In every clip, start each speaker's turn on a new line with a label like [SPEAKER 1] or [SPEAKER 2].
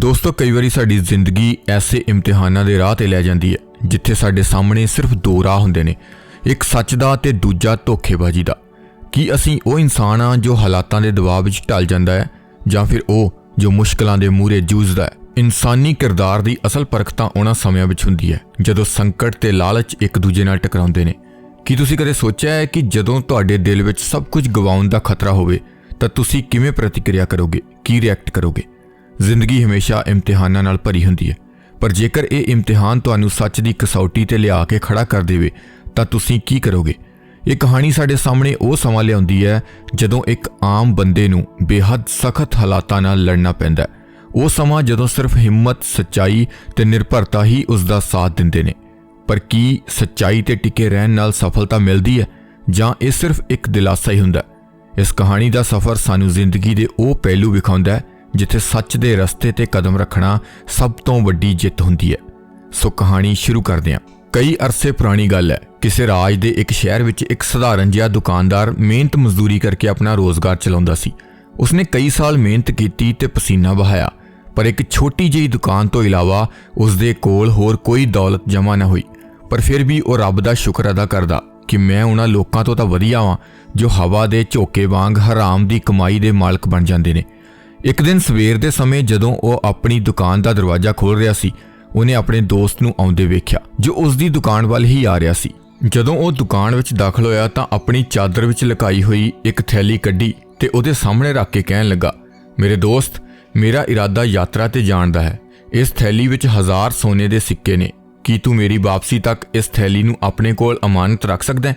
[SPEAKER 1] ਦੋਸਤੋ, ਕਈ ਵਾਰੀ ਸਾਡੀ ਜ਼ਿੰਦਗੀ ਐਸੇ ਇਮਤਿਹਾਨਾਂ ਦੇ ਰਾਹ ਤੇ ਲੈ ਜਾਂਦੀ ਹੈ, ਜਿੱਥੇ ਸਾਡੇ ਸਾਹਮਣੇ ਸਿਰਫ ਦੋ ਰਾਹ ਹੁੰਦੇ ਨੇ, ਇੱਕ ਸੱਚ ਦਾ ਤੇ ਦੂਜਾ ਧੋਖੇਬਾਜ਼ੀ ਦਾ। ਕੀ ਅਸੀਂ ਉਹ ਇਨਸਾਨ ਆ ਜੋ ਹਾਲਾਤਾਂ ਦੇ ਦਬਾਅ ਵਿੱਚ ਢਲ ਜਾਂਦਾ ਹੈ, ਜਾਂ ਫਿਰ ਉਹ ਜੋ ਮੁਸ਼ਕਲਾਂ ਦੇ ਮੂਹਰੇ ਜੂਝਦਾ ਹੈ? ਇਨਸਾਨੀ ਕਿਰਦਾਰ ਦੀ ਅਸਲ ਪਰਖ ਤਾਂ ਉਹਨਾਂ ਸਮਿਆਂ ਵਿੱਚ ਹੁੰਦੀ ਹੈ, ਜਦੋਂ ਸੰਕਟ ਤੇ ਲਾਲਚ ਇੱਕ ਦੂਜੇ ਨਾਲ ਟਕਰਾਉਂਦੇ ਨੇ। ਕੀ ਤੁਸੀਂ ਕਦੇ ਸੋਚਿਆ ਹੈ ਕਿ ਜਦੋਂ ਤੁਹਾਡੇ ਦਿਲ ਵਿੱਚ ਸਭ ਕੁਝ ਗਵਾਉਣ ਦਾ ਖਤਰਾ ਹੋਵੇ, ਤਾਂ ਤੁਸੀਂ ਕਿਵੇਂ ਪ੍ਰਤੀਕਿਰਿਆ ਕਰੋਗੇ? ਕੀ ਰਿਐਕਟ ਕਰੋਗੇ? ਜ਼ਿੰਦਗੀ ਹਮੇਸ਼ਾ ਇਮਤਿਹਾਨਾਂ ਨਾਲ ਭਰੀ ਹੁੰਦੀ ਹੈ। ਪਰ ਜੇਕਰ ਇਹ ਇਮਤਿਹਾਨ ਤੁਹਾਨੂੰ ਸੱਚ ਦੀ ਕਸੌਟੀ ਤੇ ਲਿਆ ਕੇ ਖੜਾ ਕਰ ਦੇਵੇ, ਤਾਂ ਤੁਸੀਂ ਕੀ ਕਰੋਗੇ? ਇਹ ਕਹਾਣੀ ਸਾਡੇ ਸਾਹਮਣੇ ਉਹ ਸਮਾਂ ਲਿਆਉਂਦੀ ਹੈ ਜਦੋਂ ਇੱਕ ਆਮ ਬੰਦੇ ਨੂੰ ਬੇਹੱਦ ਸਖਤ ਹਾਲਾਤਾਂ ਨਾਲ ਲੜਨਾ ਪੈਂਦਾ ਹੈ। ਉਹ ਸਮਾਂ ਜਦੋਂ ਸਿਰਫ ਹਿੰਮਤ, ਸੱਚਾਈ ਤੇ ਨਿਰਭਰਤਾ ਹੀ ਉਸ ਦਾ ਸਾਥ ਦਿੰਦੇ ਨੇ। ਪਰ ਕੀ ਸੱਚਾਈ ਤੇ ਟਿਕੇ ਰਹਿਣ ਨਾਲ ਸਫਲਤਾ ਮਿਲਦੀ ਹੈ, ਜਾਂ ਇਹ ਸਿਰਫ ਇੱਕ ਦਿਲਾਸਾ ਹੀ ਹੁੰਦਾ ਇਸ ਕਹਾਣੀ ਦਾ ਸਫ਼ਰ ਸਾਨੂੰ ਜ਼ਿੰਦਗੀ ਦੇ ਉਹ ਪਹਿਲੂ ਵਿਖਾਉਂਦਾ ਹੈ ਜਿੱਥੇ ਸੱਚ ਦੇ ਰਸਤੇ ਤੇ ਕਦਮ ਰੱਖਣਾ ਸਭ ਤੋਂ ਵੱਡੀ ਜਿੱਤ ਹੁੰਦੀ ਹੈ। ਸੋ ਕਹਾਣੀ ਸ਼ੁਰੂ ਕਰਦੇ ਹਾਂ। ਕਈ ਅਰਸੇ ਪੁਰਾਣੀ ਗੱਲ ਹੈ। ਕਿਸੇ ਰਾਜ ਦੇ ਇੱਕ ਸ਼ਹਿਰ ਵਿੱਚ ਇੱਕ ਸਧਾਰਨ ਜਿਹਾ ਦੁਕਾਨਦਾਰ ਮਿਹਨਤ ਮਜ਼ਦੂਰੀ ਕਰਕੇ ਆਪਣਾ ਰੋਜ਼ਗਾਰ ਚਲਾਉਂਦਾ ਸੀ। ਉਸਨੇ ਕਈ ਸਾਲ ਮਿਹਨਤ ਕੀਤੀ ਤੇ ਪਸੀਨਾ ਵਹਾਇਆ, ਪਰ ਇੱਕ ਛੋਟੀ ਜਿਹੀ ਦੁਕਾਨ ਤੋਂ ਇਲਾਵਾ ਉਸਦੇ ਕੋਲ ਹੋਰ ਕੋਈ ਦੌਲਤ ਜਮ੍ਹਾਂ ਨਾ ਹੋਈ। ਪਰ ਫਿਰ ਵੀ ਉਹ ਰੱਬ ਦਾ ਸ਼ੁਕਰ ਅਦਾ ਕਰਦਾ ਕਿ ਮੈਂ ਉਹਨਾਂ ਲੋਕਾਂ ਤੋਂ ਤਾਂ ਵਧੀਆ ਵਾਂ, ਜੋ ਹਵਾ ਦੇ ਝੋਕੇ ਵਾਂਗ ਹਰਾਮ ਦੀ ਕਮਾਈ ਦੇ ਮਾਲਕ ਬਣ ਜਾਂਦੇ ਨੇ। ਇੱਕ ਦਿਨ ਸਵੇਰ ਦੇ ਸਮੇਂ ਜਦੋਂ ਉਹ ਆਪਣੀ ਦੁਕਾਨ ਦਾ ਦਰਵਾਜ਼ਾ ਖੋਲ ਰਿਹਾ ਸੀ, ਉਹਨੇ ਆਪਣੇ ਦੋਸਤ ਨੂੰ ਆਉਂਦੇ ਵੇਖਿਆ, ਜੋ ਉਸ ਦੀ ਦੁਕਾਨ ਵੱਲ ਹੀ ਆ ਰਿਹਾ ਸੀ। ਜਦੋਂ ਉਹ ਦੁਕਾਨ ਵਿੱਚ ਦਾਖਲ ਹੋਇਆ ਤਾਂ ਆਪਣੀ ਚਾਦਰ ਵਿੱਚ ਲੁਕਾਈ ਹੋਈ ਇੱਕ ਥੈਲੀ ਕੱਢੀ ਤੇ ਉਹਦੇ ਸਾਹਮਣੇ ਰੱਖ ਕੇ ਕਹਿਣ ਲੱਗਾ, ਮੇਰੇ ਦੋਸਤ, ਮੇਰਾ ਇਰਾਦਾ ਯਾਤਰਾ ਤੇ ਜਾਣ ਦਾ ਹੈ। ਇਸ ਥੈਲੀ ਵਿੱਚ ਹਜ਼ਾਰ ਸੋਨੇ ਦੇ ਸਿੱਕੇ ਨੇ। ਕੀ ਤੂੰ ਮੇਰੀ ਵਾਪਸੀ ਤੱਕ ਇਸ ਥੈਲੀ ਨੂੰ ਆਪਣੇ ਕੋਲ ਅਮਾਨਤ ਰੱਖ ਸਕਦਾ ਹੈ?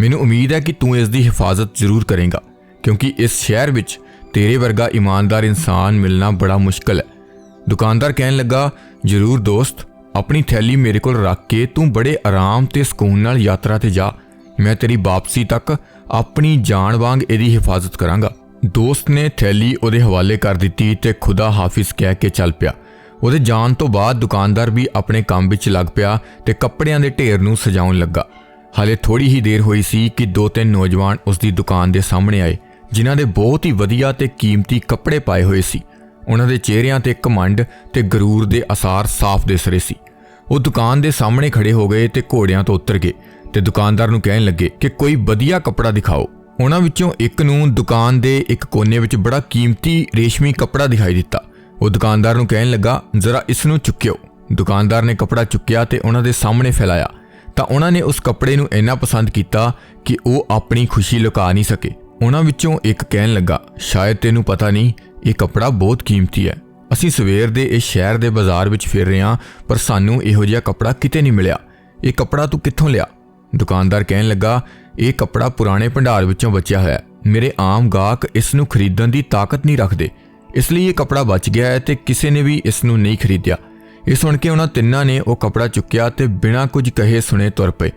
[SPEAKER 1] ਮੈਨੂੰ ਉਮੀਦ ਹੈ ਕਿ ਤੂੰ ਇਸ ਦੀ ਹਿਫਾਜ਼ਤ ਜ਼ਰੂਰ ਕਰੇਗਾ, ਕਿਉਂਕਿ ਇਸ ਸ਼ਹਿਰ ਵਿੱਚ ਤੇਰੇ ਵਰਗਾ ਇਮਾਨਦਾਰ ਇਨਸਾਨ ਮਿਲਣਾ ਬੜਾ ਮੁਸ਼ਕਲ ਹੈ। ਦੁਕਾਨਦਾਰ ਕਹਿਣ ਲੱਗਾ, ਜ਼ਰੂਰ ਦੋਸਤ, ਆਪਣੀ ਥੈਲੀ ਮੇਰੇ ਕੋਲ ਰੱਖ ਕੇ ਤੂੰ ਬੜੇ ਆਰਾਮ ਤੇ ਸਕੂਨ ਨਾਲ ਯਾਤਰਾ ਤੇ ਜਾ। ਮੈਂ ਤੇਰੀ ਵਾਪਸੀ ਤੱਕ ਆਪਣੀ ਜਾਨ ਵਾਂਗ ਇਹਦੀ ਹਿਫਾਜ਼ਤ ਕਰਾਂਗਾ। ਦੋਸਤ ਨੇ ਥੈਲੀ ਉਹਦੇ ਹਵਾਲੇ ਕਰ ਦਿੱਤੀ ਤੇ ਖੁਦਾ ਹਾਫਿਜ਼ ਕਹਿ ਕੇ ਚੱਲ ਪਿਆ। ਉਹਦੇ ਜਾਣ ਤੋਂ ਬਾਅਦ ਦੁਕਾਨਦਾਰ ਵੀ ਆਪਣੇ ਕੰਮ ਵਿੱਚ ਲੱਗ ਪਿਆ ਤੇ ਕੱਪੜਿਆਂ ਦੇ ਢੇਰ ਨੂੰ ਸਜਾਉਣ ਲੱਗਾ। ਹਾਲੇ ਥੋੜੀ ਹੀ ਦੇਰ ਹੋਈ ਸੀ ਕਿ ਦੋ ਤਿੰਨ ਨੌਜਵਾਨ ਉਸ ਦੀ ਦੁਕਾਨ ਦੇ ਸਾਹਮਣੇ ਆਏ। ਜਿਨ੍ਹਾਂ ਦੇ ਬਹੁਤ ਹੀ ਵਧੀਆ ਤੇ ਕੀਮਤੀ ਕੱਪੜੇ ਪਾਏ ਹੋਏ ਸੀ। ਉਹਨਾਂ ਦੇ ਚਿਹਰਿਆਂ ਤੇ ਘਮੰਡ ਤੇ ਗਰੂਰ ਦੇ ਅਸਾਰ ਸਾਫ਼ ਦਿਸ ਰਹੇ ਸੀ। ਉਹ ਦੁਕਾਨ ਦੇ ਸਾਹਮਣੇ ਖੜੇ ਹੋ ਗਏ ਤੇ ਘੋੜਿਆਂ ਤੋਂ ਉਤਰ ਗਏ ਤੇ ਦੁਕਾਨਦਾਰ ਨੂੰ ਕਹਿਣ ਲੱਗੇ ਕਿ ਕੋਈ ਵਧੀਆ ਕੱਪੜਾ ਦਿਖਾਓ। ਉਹਨਾਂ ਵਿੱਚੋਂ ਇੱਕ ਨੂੰ ਦੁਕਾਨ ਦੇ ਇੱਕ ਕੋਨੇ ਵਿੱਚ ਬੜਾ ਕੀਮਤੀ ਰੇਸ਼ਮੀ ਕੱਪੜਾ ਦਿਖਾਈ ਦਿੱਤਾ। ਉਹ ਦੁਕਾਨਦਾਰ ਨੂੰ ਕਹਿਣ ਲੱਗਾ, ਜ਼ਰਾ ਇਸ ਨੂੰ ਚੁੱਕਿਓ। ਦੁਕਾਨਦਾਰ ਨੇ ਕੱਪੜਾ ਚੁੱਕਿਆ ਤੇ ਉਹਨਾਂ ਦੇ ਸਾਹਮਣੇ ਫੈਲਾਇਆ। ਤਾਂ ਉਹਨਾਂ ਨੇ ਉਸ ਕੱਪੜੇ ਨੂੰ ਇੰਨਾ ਪਸੰਦ ਕੀਤਾ ਕਿ ਉਹ ਆਪਣੀ ਖੁਸ਼ੀ ਲੁਕਾ ਨਹੀਂ ਸਕੇ। ਉਹਨਾਂ ਵਿੱਚੋਂ ਇੱਕ ਕਹਿਣ ਲੱਗਾ, ਸ਼ਾਇਦ ਤੈਨੂੰ ਪਤਾ ਨਹੀਂ, ਇਹ ਕੱਪੜਾ ਬਹੁਤ ਕੀਮਤੀ ਹੈ। ਅਸੀਂ ਸਵੇਰ ਦੇ ਇਸ ਸ਼ਹਿਰ ਦੇ ਬਾਜ਼ਾਰ ਵਿੱਚ ਫਿਰ ਰਹੇ ਹਾਂ, ਪਰ ਸਾਨੂੰ ਇਹੋ ਜਿਹਾ ਕੱਪੜਾ ਕਿਤੇ ਨਹੀਂ ਮਿਲਿਆ। ਇਹ ਕੱਪੜਾ ਤੂੰ ਕਿੱਥੋਂ ਲਿਆ? ਦੁਕਾਨਦਾਰ ਕਹਿਣ ਲੱਗਾ, ਇਹ ਕੱਪੜਾ ਪੁਰਾਣੇ ਭੰਡਾਰ ਵਿੱਚੋਂ ਬਚਿਆ ਹੋਇਆ ਹੈ। ਮੇਰੇ ਆਮ ਗਾਹਕ ਇਸ ਨੂੰ ਖਰੀਦਣ ਦੀ ਤਾਕਤ ਨਹੀਂ ਰੱਖਦੇ। ਇਸ ਲਈ ਇਹ ਕੱਪੜਾ ਬਚ ਗਿਆ ਹੈ ਤੇ ਕਿਸੇ ਨੇ ਵੀ ਇਸ ਨੂੰ ਨਹੀਂ ਖਰੀਦਿਆ। ਇਹ ਸੁਣ ਕੇ ਉਹਨਾਂ ਤਿੰਨਾਂ ਨੇ ਉਹ ਕੱਪੜਾ ਚੁੱਕਿਆ ਤੇ ਬਿਨਾਂ ਕੁਝ ਕਹੇ ਸੁਣੇ ਤੁਰ ਪਏ।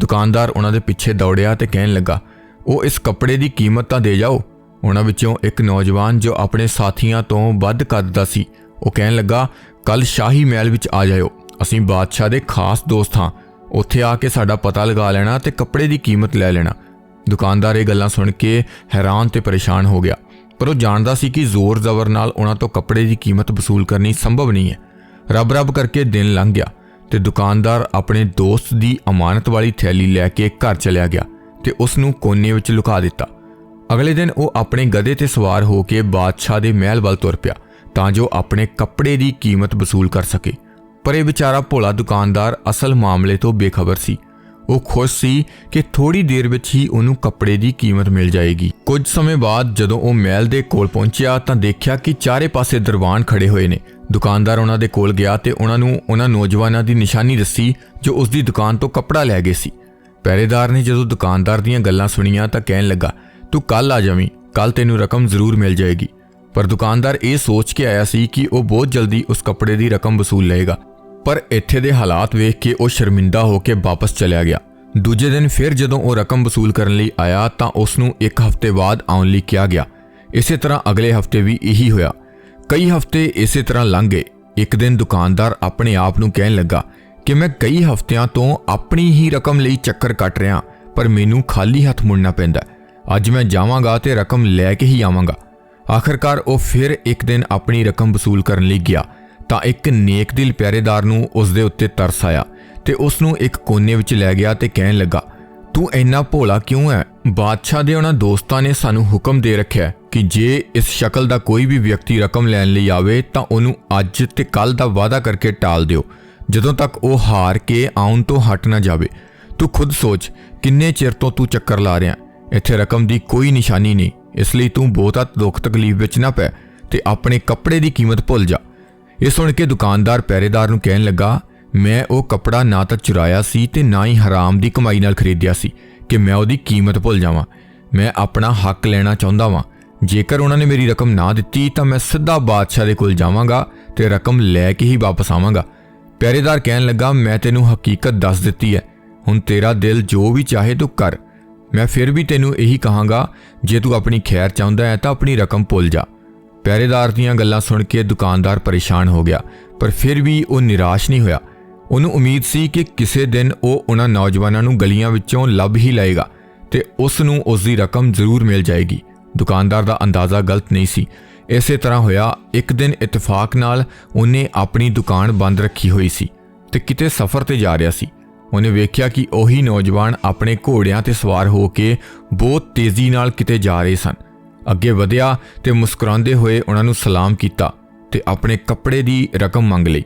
[SPEAKER 1] ਦੁਕਾਨਦਾਰ ਉਹਨਾਂ ਦੇ ਪਿੱਛੇ ਦੌੜਿਆ ਤੇ ਕਹਿਣ ਲੱਗਾ ਉਹ ਇਸ ਕੱਪੜੇ ਦੀ ਕੀਮਤ ਤਾਂ ਦੇ ਜਾਓ। ਉਹਨਾਂ ਵਿੱਚੋਂ ਇੱਕ ਨੌਜਵਾਨ ਜੋ ਆਪਣੇ ਸਾਥੀਆਂ ਤੋਂ ਵੱਧ ਕਰਦਾ ਸੀ, ਉਹ ਕਹਿਣ ਲੱਗਾ, ਕੱਲ ਸ਼ਾਹੀ ਮਹਿਲ ਵਿੱਚ ਆ ਜਾਇਓ। ਅਸੀਂ ਬਾਦਸ਼ਾਹ ਦੇ ਖਾਸ ਦੋਸਤ ਹਾਂ। ਉੱਥੇ ਆ ਕੇ ਸਾਡਾ ਪਤਾ ਲਗਾ ਲੈਣਾ ਤੇ ਕੱਪੜੇ ਦੀ ਕੀਮਤ ਲੈ ਲੈਣਾ। ਦੁਕਾਨਦਾਰ ਇਹ ਗੱਲਾਂ ਸੁਣ ਕੇ ਹੈਰਾਨ ਤੇ ਪਰੇਸ਼ਾਨ ਹੋ ਗਿਆ। ਪਰ ਉਹ ਜਾਣਦਾ ਸੀ ਕਿ ਜ਼ੋਰ ਜ਼ਬਰ ਨਾਲ ਉਹਨਾਂ ਤੋਂ ਕੱਪੜੇ ਦੀ ਕੀਮਤ ਵਸੂਲ ਕਰਨੀ ਸੰਭਵ ਨਹੀਂ ਹੈ। ਰੱਬ ਰੱਬ ਕਰਕੇ ਦਿਨ ਲੰਘ ਗਿਆ ਤੇ ਦੁਕਾਨਦਾਰ ਆਪਣੇ ਦੋਸਤ ਦੀ ਅਮਾਨਤ ਵਾਲੀ ਥੈਲੀ ਲੈ ਕੇ ਘਰ ਚਲਿਆ ਗਿਆ। ਤੇ ਉਸ ਨੂੰ ਕੋਨੇ ਵਿੱਚ ਲੁਕਾ ਦਿੱਤਾ। ਅਗਲੇ ਦਿਨ ਉਹ ਆਪਣੇ ਗਧੇ ਤੇ ਸਵਾਰ ਹੋ ਕੇ ਬਾਦਸ਼ਾਹ ਦੇ ਮਹਿਲ ਵੱਲ ਤੁਰ ਪਿਆ, ਤਾਂ ਜੋ ਆਪਣੇ ਕੱਪੜੇ ਦੀ ਕੀਮਤ ਵਸੂਲ ਕਰ ਸਕੇ। ਪਰ ਇਹ ਵਿਚਾਰਾ ਭੋਲਾ ਦੁਕਾਨਦਾਰ ਅਸਲ ਮਾਮਲੇ ਤੋਂ ਬੇਖਬਰ ਸੀ। ਉਹ ਖੁਸ਼ ਸੀ ਕਿ ਥੋੜੀ ਦੇਰ ਵਿੱਚ ਹੀ ਉਹਨੂੰ ਕੱਪੜੇ ਦੀ ਕੀਮਤ ਮਿਲ ਜਾਏਗੀ। ਕੁਝ ਸਮੇਂ ਬਾਅਦ ਜਦੋਂ ਉਹ ਮਹਿਲ ਦੇ ਕੋਲ ਪਹੁੰਚਿਆ, ਤਾਂ ਦੇਖਿਆ ਕਿ ਚਾਰੇ ਪਾਸੇ ਦਰਬਾਨ ਖੜੇ ਹੋਏ ਨੇ। ਦੁਕਾਨਦਾਰ ਉਹਨਾਂ ਦੇ ਕੋਲ ਗਿਆ ਤੇ ਉਹਨਾਂ ਨੂੰ ਉਹਨਾਂ ਨੌਜਵਾਨਾਂ ਦੀ ਨਿਸ਼ਾਨੀ ਦੱਸੀ, ਜੋ ਉਸ ਦੀ ਦੁਕਾਨ ਤੋਂ ਕੱਪੜਾ ਲੈ ਗਏ ਸੀ। ਪਹਿਰੇਦਾਰ ਨੇ ਜਦੋਂ ਦੁਕਾਨਦਾਰ ਦੀਆਂ ਗੱਲਾਂ ਸੁਣੀਆਂ ਤਾਂ ਕਹਿਣ ਲੱਗਾ, ਤੂੰ ਕੱਲ ਆ ਜਾਵੀਂ ਕੱਲ ਤੈਨੂੰ ਰਕਮ ਜ਼ਰੂਰ ਮਿਲ ਜਾਏਗੀ। ਪਰ ਦੁਕਾਨਦਾਰ ਇਹ ਸੋਚ ਕੇ ਆਇਆ ਸੀ ਕਿ ਉਹ ਬਹੁਤ ਜਲਦੀ ਉਸ ਕੱਪੜੇ ਦੀ ਰਕਮ ਵਸੂਲ ਲਏਗਾ। ਪਰ ਇੱਥੇ ਦੇ ਹਾਲਾਤ ਵੇਖ ਕੇ ਉਹ ਸ਼ਰਮਿੰਦਾ ਹੋ ਕੇ ਵਾਪਸ ਚਲਿਆ ਗਿਆ। ਦੂਜੇ ਦਿਨ ਫਿਰ ਜਦੋਂ ਉਹ ਰਕਮ ਵਸੂਲ ਕਰਨ ਲਈ ਆਇਆ ਤਾਂ ਉਸ ਨੂੰ ਇੱਕ ਹਫ਼ਤੇ ਬਾਅਦ ਆਉਣ ਲਈ ਕਿਹਾ ਗਿਆ। ਇਸੇ ਤਰ੍ਹਾਂ ਅਗਲੇ ਹਫ਼ਤੇ ਵੀ ਇਹੀ ਹੋਇਆ। ਕਈ ਹਫ਼ਤੇ ਇਸੇ ਤਰ੍ਹਾਂ ਲੰਘ ਗਏ। ਇੱਕ ਦਿਨ ਦੁਕਾਨਦਾਰ ਆਪਣੇ ਆਪ ਨੂੰ ਕਹਿਣ ਲੱਗਾ ਕਿ ਮੈਂ ਕਈ ਹਫ਼ਤਿਆਂ ਤੋਂ ਆਪਣੀ ਹੀ ਰਕਮ ਲਈ ਚੱਕਰ ਕੱਟ ਰਿਹਾ, ਪਰ ਮੈਨੂੰ ਖਾਲੀ ਹੱਥ ਮੁੜਨਾ ਪੈਂਦਾ ਅੱਜ ਮੈਂ ਜਾਵਾਂਗਾ ਤੇ ਰਕਮ ਲੈ ਕੇ ਹੀ ਆਵਾਂਗਾ। ਆਖਰਕਾਰ ਉਹ ਫਿਰ ਇੱਕ ਦਿਨ ਆਪਣੀ ਰਕਮ ਵਸੂਲ ਕਰਨ ਲਈ ਗਿਆ, ਤਾਂ ਇੱਕ ਨੇਕ ਦਿਲ ਪਿਆਰੇਦਾਰ ਨੂੰ ਉਸ ਦੇ ਉੱਤੇ ਤਰਸ ਆਇਆ ਤੇ ਉਸ ਨੂੰ ਇੱਕ ਕੋਨੇ ਵਿੱਚ ਲੈ ਗਿਆ ਤੇ ਕਹਿਣ ਲੱਗਾ, ਤੂੰ ਇੰਨਾ ਭੋਲਾ ਕਿਉਂ ਹੈ ਬਾਦਸ਼ਾਹ ਦੇ ਉਹਨਾਂ ਦੋਸਤਾਂ ਨੇ ਸਾਨੂੰ ਹੁਕਮ ਦੇ ਰੱਖਿਆ ਕਿ ਜੇ ਇਸ ਸ਼ਕਲ ਦਾ ਕੋਈ ਵੀ ਵਿਅਕਤੀ ਰਕਮ ਲੈਣ ਲਈ ਆਵੇ ਤਾਂ ਉਹਨੂੰ ਅੱਜ ਤੇ ਕੱਲ ਦਾ ਵਾਅਦਾ ਕਰਕੇ ਟਾਲ ਦਿਓ। ਜਦੋਂ ਤੱਕ ਉਹ ਹਾਰ ਕੇ ਆਉਣ ਤੋਂ ਹਟ ਨਾ ਜਾਵੇ, ਤੂੰ ਖੁਦ ਸੋਚ ਕਿੰਨੇ ਚਿਰ ਤੋਂ ਤੂੰ ਚੱਕਰ ਲਾ ਰਿਹਾ। ਇੱਥੇ ਰਕਮ ਦੀ ਕੋਈ ਨਿਸ਼ਾਨੀ ਨਹੀਂ, ਇਸ ਲਈ ਤੂੰ ਬਹੁਤਾ ਦੁੱਖ ਤਕਲੀਫ ਵਿੱਚ ਨਾ ਪੈ ਤੇ ਆਪਣੇ ਕੱਪੜੇ ਦੀ ਕੀਮਤ ਭੁੱਲ ਜਾ। ਇਹ ਸੁਣ ਕੇ ਦੁਕਾਨਦਾਰ ਪਹਿਰੇਦਾਰ ਨੂੰ ਕਹਿਣ ਲੱਗਾ, ਮੈਂ ਉਹ ਕੱਪੜਾ ਨਾ ਤਾਂ ਚੁਰਾਇਆ ਸੀ ਤੇ ਨਾ ਹੀ ਹਰਾਮ ਦੀ ਕਮਾਈ ਨਾਲ ਖਰੀਦਿਆ ਸੀ ਕਿ ਮੈਂ ਉਹਦੀ ਕੀਮਤ ਭੁੱਲ ਜਾਵਾਂ। ਮੈਂ ਆਪਣਾ ਹੱਕ ਲੈਣਾ ਚਾਹੁੰਦਾ ਵਾਂ। ਜੇਕਰ ਉਹਨਾਂ ਨੇ ਮੇਰੀ ਰਕਮ ਨਾ ਦਿੱਤੀ ਤਾਂ ਮੈਂ ਸਿੱਧਾ ਬਾਦਸ਼ਾਹ ਦੇ ਕੋਲ ਜਾਵਾਂਗਾ ਤੇ ਰਕਮ ਲੈ ਕੇ ਹੀ ਵਾਪਸ ਆਵਾਂਗਾ। ਪਹਿਰੇਦਾਰ ਕਹਿਣ ਲੱਗਾ, ਮੈਂ ਤੈਨੂੰ ਹਕੀਕਤ ਦੱਸ ਦਿੱਤੀ ਹੈ। ਹੁਣ ਤੇਰਾ ਦਿਲ ਜੋ ਵੀ ਚਾਹੇ ਤੂੰ ਕਰ। ਮੈਂ ਫਿਰ ਵੀ ਤੈਨੂੰ ਇਹੀ ਕਹਾਂਗਾ, ਜੇ ਤੂੰ ਆਪਣੀ ਖੈਰ ਚਾਹੁੰਦਾ ਹੈ ਤਾਂ ਆਪਣੀ ਰਕਮ ਭੁੱਲ ਜਾ ਪਹਿਰੇਦਾਰ ਦੀਆਂ ਗੱਲਾਂ ਸੁਣ ਕੇ ਦੁਕਾਨਦਾਰ ਪਰੇਸ਼ਾਨ ਹੋ ਗਿਆ, ਪਰ ਫਿਰ ਵੀ ਉਹ ਨਿਰਾਸ਼ ਨਹੀਂ ਹੋਇਆ। ਉਹਨੂੰ ਉਮੀਦ ਸੀ ਕਿ ਕਿਸੇ ਦਿਨ ਉਹ ਉਹਨਾਂ ਨੌਜਵਾਨਾਂ ਨੂੰ ਗਲੀਆਂ ਵਿੱਚੋਂ ਲੱਭ ਹੀ ਲਏਗਾ ਤੇ ਉਸ ਨੂੰ ਉਸ ਦੀ ਰਕਮ ਜ਼ਰੂਰ ਮਿਲ ਜਾਏਗੀ। ਦੁਕਾਨਦਾਰ ਦਾ ਅੰਦਾਜ਼ਾ ਗਲਤ ਨਹੀਂ ਸੀ। ਇਸੇ ਤਰ੍ਹਾਂ ਹੋਇਆ, ਇੱਕ ਦਿਨ ਇਤਫਾਕ ਨਾਲ ਉਹਨੇ ਆਪਣੀ ਦੁਕਾਨ ਬੰਦ ਰੱਖੀ ਹੋਈ ਸੀ ਤੇ ਕਿਤੇ ਸਫ਼ਰ ਤੇ ਜਾ ਰਿਹਾ ਸੀ। ਉਹਨੇ ਵੇਖਿਆ ਕਿ ਉਹੀ ਨੌਜਵਾਨ ਆਪਣੇ ਘੋੜਿਆਂ ਤੇ ਸਵਾਰ ਹੋ ਕੇ ਬਹੁਤ ਤੇਜ਼ੀ ਨਾਲ ਕਿਤੇ ਜਾ ਰਹੇ ਸਨ। ਅੱਗੇ ਵਧਿਆ ਤੇ ਮੁਸਕਰਾਉਂਦੇ ਹੋਏ ਉਹਨਾਂ ਨੂੰ ਸਲਾਮ ਕੀਤਾ ਤੇ ਆਪਣੇ ਕੱਪੜੇ ਦੀ ਰਕਮ ਮੰਗ ਲਈ।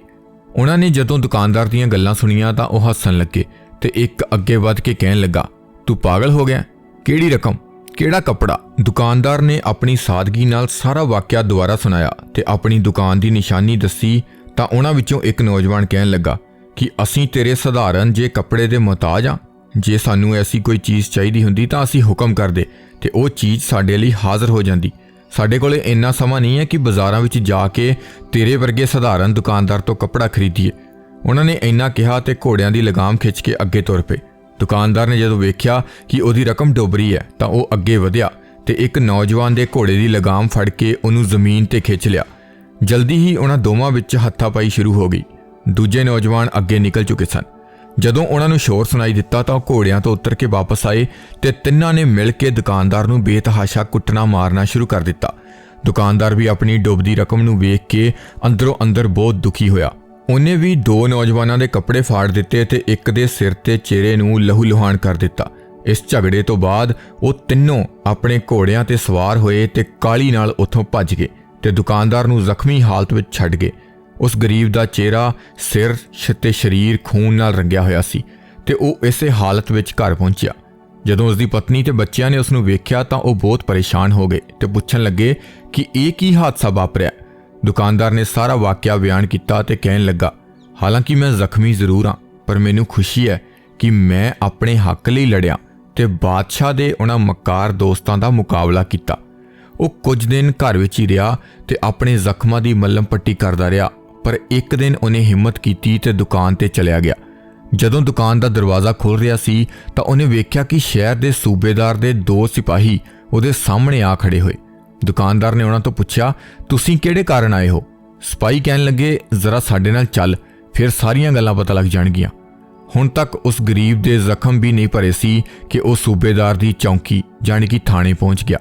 [SPEAKER 1] ਉਹਨਾਂ ਨੇ ਜਦੋਂ ਦੁਕਾਨਦਾਰ ਦੀਆਂ ਗੱਲਾਂ ਸੁਣੀਆਂ ਤਾਂ ਉਹ ਹੱਸਣ ਲੱਗੇ ਤੇ ਇੱਕ ਅੱਗੇ ਵੱਧ ਕੇ ਕਹਿਣ ਲੱਗਾ, ਤੂੰ ਪਾਗਲ ਹੋ ਗਿਆ? ਕਿਹੜੀ ਰਕਮ? ਕਿਹੜਾ ਕੱਪੜਾ? ਦੁਕਾਨਦਾਰ ਨੇ ਆਪਣੀ ਸਾਦਗੀ ਨਾਲ ਸਾਰਾ ਵਾਕਿਆ ਦੁਬਾਰਾ ਸੁਣਾਇਆ ਤੇ ਆਪਣੀ ਦੁਕਾਨ ਦੀ ਨਿਸ਼ਾਨੀ ਦੱਸੀ ਤਾਂ ਉਹਨਾਂ ਵਿੱਚੋਂ ਇੱਕ ਨੌਜਵਾਨ ਕਹਿਣ ਲੱਗਾ ਕਿ ਅਸੀਂ ਤੇਰੇ ਸਧਾਰਨ ਜੇ ਕੱਪੜੇ ਦੇ ਮੁਹਤਾਜ ਆ ਜੇ ਸਾਨੂੰ ਐਸੀ ਕੋਈ ਚੀਜ਼ ਚਾਹੀਦੀ ਹੁੰਦੀ ਤਾਂ ਅਸੀਂ ਹੁਕਮ ਕਰਦੇ ਤੇ ਉਹ ਚੀਜ਼ ਸਾਡੇ ਲਈ ਹਾਜ਼ਰ ਹੋ ਜਾਂਦੀ। ਸਾਡੇ ਕੋਲੇ ਇੰਨਾ ਸਮਾਂ ਨਹੀਂ ਹੈ ਕਿ ਬਾਜ਼ਾਰਾਂ ਵਿੱਚ ਜਾ ਕੇ ਤੇਰੇ ਵਰਗੇ ਸਧਾਰਨ ਦੁਕਾਨਦਾਰ ਤੋਂ ਕੱਪੜਾ ਖਰੀਦੀਏ। ਉਹਨਾਂ ਨੇ ਇੰਨਾ ਕਿਹਾ ਤੇ ਘੋੜਿਆਂ ਦੀ ਲਗਾਮ ਖਿੱਚ ਕੇ ਅੱਗੇ ਤੁਰ ਪਏ। ਦੁਕਾਨਦਾਰ ਨੇ ਜਦੋਂ ਵੇਖਿਆ ਕਿ ਉਹਦੀ ਰਕਮ ਡੁੱਬ ਰਹੀ ਹੈ, ਤਾਂ ਉਹ ਅੱਗੇ ਵਧਿਆ ਤੇ ਇੱਕ ਨੌਜਵਾਨ ਦੇ ਘੋੜੇ ਦੀ ਲਗਾਮ ਫੜ ਕੇ ਉਹਨੂੰ ਜ਼ਮੀਨ ਤੇ ਖਿੱਚ ਲਿਆ। ਜਲਦੀ ਹੀ ਉਹਨਾਂ ਦੋਵਾਂ ਵਿੱਚ ਹੱਥਾਪਾਈ ਸ਼ੁਰੂ ਹੋ ਗਈ। ਦੂਜੇ ਨੌਜਵਾਨ ਅੱਗੇ ਨਿਕਲ ਚੁੱਕੇ ਸਨ। ਜਦੋਂ ਉਹਨਾਂ ਨੂੰ ਸ਼ੋਰ ਸੁਣਾਈ ਦਿੱਤਾ ਤਾਂ ਉਹ ਘੋੜਿਆਂ ਤੋਂ ਉਤਰ ਕੇ ਵਾਪਸ ਆਏ ਤੇ ਤਿੰਨਾਂ ਨੇ ਮਿਲ ਕੇ ਦੁਕਾਨਦਾਰ ਨੂੰ ਬੇਤਹਾਸ਼ਾ ਕੁੱਟਣਾ ਮਾਰਨਾ ਸ਼ੁਰੂ ਕਰ ਦਿੱਤਾ। ਦੁਕਾਨਦਾਰ ਵੀ ਆਪਣੀ ਡੁੱਬਦੀ ਰਕਮ ਨੂੰ ਵੇਖ ਕੇ ਅੰਦਰੋਂ ਅੰਦਰ ਬਹੁਤ ਦੁਖੀ ਹੋਇਆ। ਉਹਨੇ ਵੀ ਦੋ ਨੌਜਵਾਨਾਂ ਦੇ ਕੱਪੜੇ ਫਾੜ ਦਿੱਤੇ ਤੇ ਇੱਕ ਦੇ ਸਿਰ ਤੇ ਚਿਹਰੇ ਨੂੰ ਲਹੂ ਲੁਹਾਨ ਕਰ ਦਿੱਤਾ। ਇਸ ਝਗੜੇ ਤੋਂ ਬਾਅਦ ਉਹ ਤਿੰਨੋਂ ਆਪਣੇ ਘੋੜਿਆਂ ਤੇ ਸਵਾਰ ਹੋਏ ਤੇ ਕਾਲੀ ਨਾਲ ਉੱਥੋਂ ਭੱਜ ਗਏ ਤੇ ਦੁਕਾਨਦਾਰ ਨੂੰ ਜ਼ਖਮੀ ਹਾਲਤ ਵਿੱਚ ਛੱਡ ਗਏ। ਉਸ ਗਰੀਬ ਦਾ ਚਿਹਰਾ ਸਿਰ ਸ਼- ਤੇ ਸਰੀਰ ਖੂਨ ਨਾਲ ਰੰਗਿਆ ਹੋਇਆ ਸੀ ਤੇ ਉਹ ਇਸੇ ਹਾਲਤ ਵਿੱਚ ਘਰ ਪਹੁੰਚਿਆ। ਜਦੋਂ ਉਸ ਦੀ ਪਤਨੀ ਤੇ ਬੱਚਿਆਂ ਨੇ ਉਸ ਨੂੰ ਵੇਖਿਆ ਤਾਂ ਉਹ ਬਹੁਤ ਪਰੇਸ਼ਾਨ ਹੋ ਗਏ ਤੇ ਪੁੱਛਣ ਲੱਗੇ ਕਿ ਇਹ ਕੀ ਹਾਦਸਾ ਵਾਪਰਿਆ? ਦੁਕਾਨਦਾਰ ਨੇ ਸਾਰਾ ਵਾਕਿਆ ਬਿਆਨ ਕੀਤਾ ਤੇ ਕਹਿਣ ਲੱਗਾ, ਹਾਲਾਂਕਿ ਮੈਂ ਜ਼ਖਮੀ ਜ਼ਰੂਰ ਹਾਂ, ਪਰ ਮੈਨੂੰ ਖੁਸ਼ੀ ਹੈ ਕਿ ਮੈਂ ਆਪਣੇ ਹੱਕ ਲਈ ਲੜਿਆ ਤੇ ਬਾਦਸ਼ਾਹ ਦੇ ਉਹਨਾਂ ਮਕਾਰ ਦੋਸਤਾਂ ਦਾ ਮੁਕਾਬਲਾ ਕੀਤਾ। ਉਹ ਕੁਝ ਦਿਨ ਘਰ ਵਿੱਚ ਹੀ ਰਿਹਾ ਤੇ ਆਪਣੇ ਜ਼ਖਮਾਂ ਦੀ ਮੱਲਮ ਪੱਟੀ ਕਰਦਾ ਰਿਹਾ, ਪਰ ਇੱਕ ਦਿਨ ਉਹਨੇ ਹਿੰਮਤ ਕੀਤੀ ਤੇ ਦੁਕਾਨ ਤੇ ਚਲਿਆ ਗਿਆ। ਜਦੋਂ ਦੁਕਾਨ ਦਾ ਦਰਵਾਜ਼ਾ ਖੁੱਲ ਰਿਹਾ ਸੀ ਤਾਂ ਉਹਨੇ ਵੇਖਿਆ ਕਿ ਸ਼ਹਿਰ ਦੇ ਸੂਬੇਦਾਰ ਦੇ ਦੋ ਸਿਪਾਹੀ ਉਹਦੇ ਸਾਹਮਣੇ ਆ ਖੜੇ ਹੋਏ। ਦੁਕਾਨਦਾਰ ਨੇ ਉਹਨਾਂ ਤੋਂ ਪੁੱਛਿਆ, ਤੁਸੀਂ ਕਿਹੜੇ ਕਾਰਨ ਆਏ ਹੋ? ਸਿਪਾਹੀ ਕਹਿਣ ਲੱਗੇ, ਜ਼ਰਾ ਸਾਡੇ ਨਾਲ ਚੱਲ, ਫਿਰ ਸਾਰੀਆਂ ਗੱਲਾਂ ਪਤਾ ਲੱਗ ਜਾਣਗੀਆਂ। ਹੁਣ ਤੱਕ ਉਸ ਗਰੀਬ ਦੇ ਜ਼ਖਮ ਵੀ ਨਹੀਂ ਭਰੇ ਸੀ ਕਿ ਉਹ ਸੂਬੇਦਾਰ ਦੀ ਚੌਂਕੀ, ਜਾਣੀ ਕਿ ਥਾਣੇ ਪਹੁੰਚ ਗਿਆ।